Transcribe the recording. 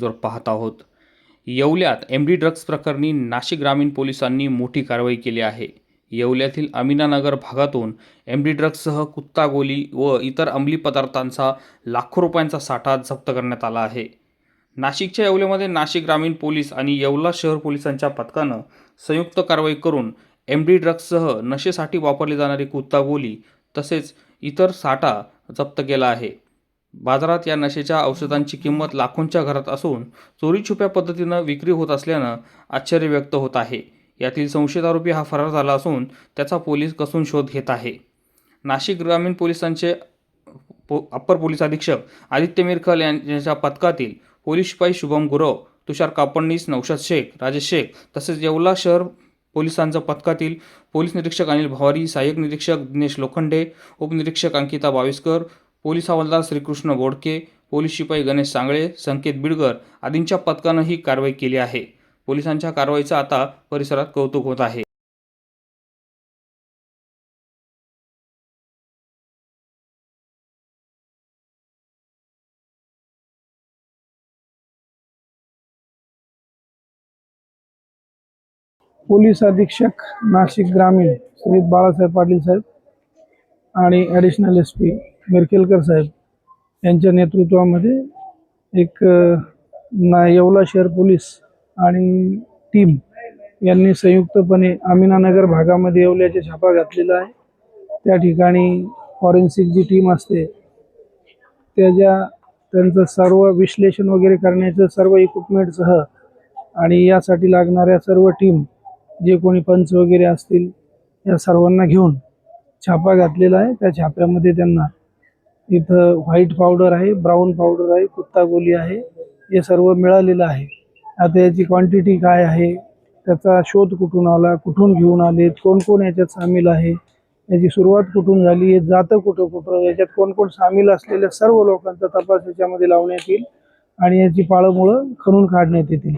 न्यूजवर पाहत आहोत. येवल्यात एम डी ड्रग्ज प्रकरणी नाशिक ग्रामीण पोलिसांनी मोठी कारवाई केली आहे. येवल्यातील अमिनानगर भागातून एम डी ड्रग्जसह कुत्ता गोली व इतर अंमली पदार्थांचा लाखो रुपयांचा साठा जप्त करण्यात आला आहे. नाशिकच्या येवल्यामध्ये नाशिक ग्रामीण पोलीस आणि येवला शहर पोलिसांच्या पथकानं संयुक्त कारवाई करून एम डी ड्रग्जसह नशेसाठी वापरली जाणारी कुत्ता गोली तसेच इतर साठा जप्त केला आहे. बाजारात या नशेच्या औषधांची किंमत लाखोंच्या घरात असून चोरी छुप्या पद्धतीनं विक्री होत असल्यानं आश्चर्य व्यक्त होत आहे. यातील संशयित आरोपी हा फरार झाला असून त्याचा पोलीस कसून शोध घेत आहे. नाशिक ग्रामीण पोलिसांचे पो अप्पर पोलीस अधीक्षक आदित्य मिरखल यांच्या पथकातील पोलीस शिपाई शुभम गुरव तुषार कापडणीस नौशाद शेख राजेश शेख तसेच येवला शहर पोलिसांच्या पथकातील पोलीस निरीक्षक अनिल भवारी सहाय्यक निरीक्षक दिनेश लोखंडे उपनिरीक्षक अंकिता बाविस्कर पोलीस हवालदार श्रीकृष्ण बोडके पोलीस शिपाई गणेश सांगळे संकेत बिडकर आदींच्या पथकानं ही कारवाई केली आहे. पोलिसांच्या कारवाईचं आता परिसरात कौतुक होत आहे. पोलीस अधीक्षक नाशिक ग्रामीण श्री बाळासाहेब पाटील साहेब आणि additional S P Mirkelkar saheb यांच्या नेतृत्वामध्ये एक ना येवला शहर पोलीस आणि टीम यांनी संयुक्तपणे अमिनानगर भागामध्ये येवल्याचे छापा घातलेला आहे. त्या ठिकाणी फॉरेन्सिक जी टीम असते त्याच्या त्यांचं सर्व विश्लेषण वगैरे करण्याचं सर्व इक्विपमेंटसह आणि यासाठी लागणाऱ्या सर्व टीम जे कोणी पंच वगैरे असतील या सर्वांना घेऊन छापा घातलेला आहे. त्या छाप्यामध्ये त्यांना इथं व्हाईट पावडर आहे ब्राऊन पावडर आहे कुत्ता गोली आहे हे सर्व मिळालेलं आहे. आता याची क्वांटिटी काय आहे त्याचा शोध कुठून आला कुठून घेऊन आले कोण कोण याच्यात सामील आहे याची सुरुवात कुठून झाली हे जातं कुठं कुठं याच्यात कोण कोण सामील असलेल्या सर्व लोकांचा तपास याच्यामध्ये लावण्यात येईल आणि याची पाळंमुळं खणून काढण्यात येतील.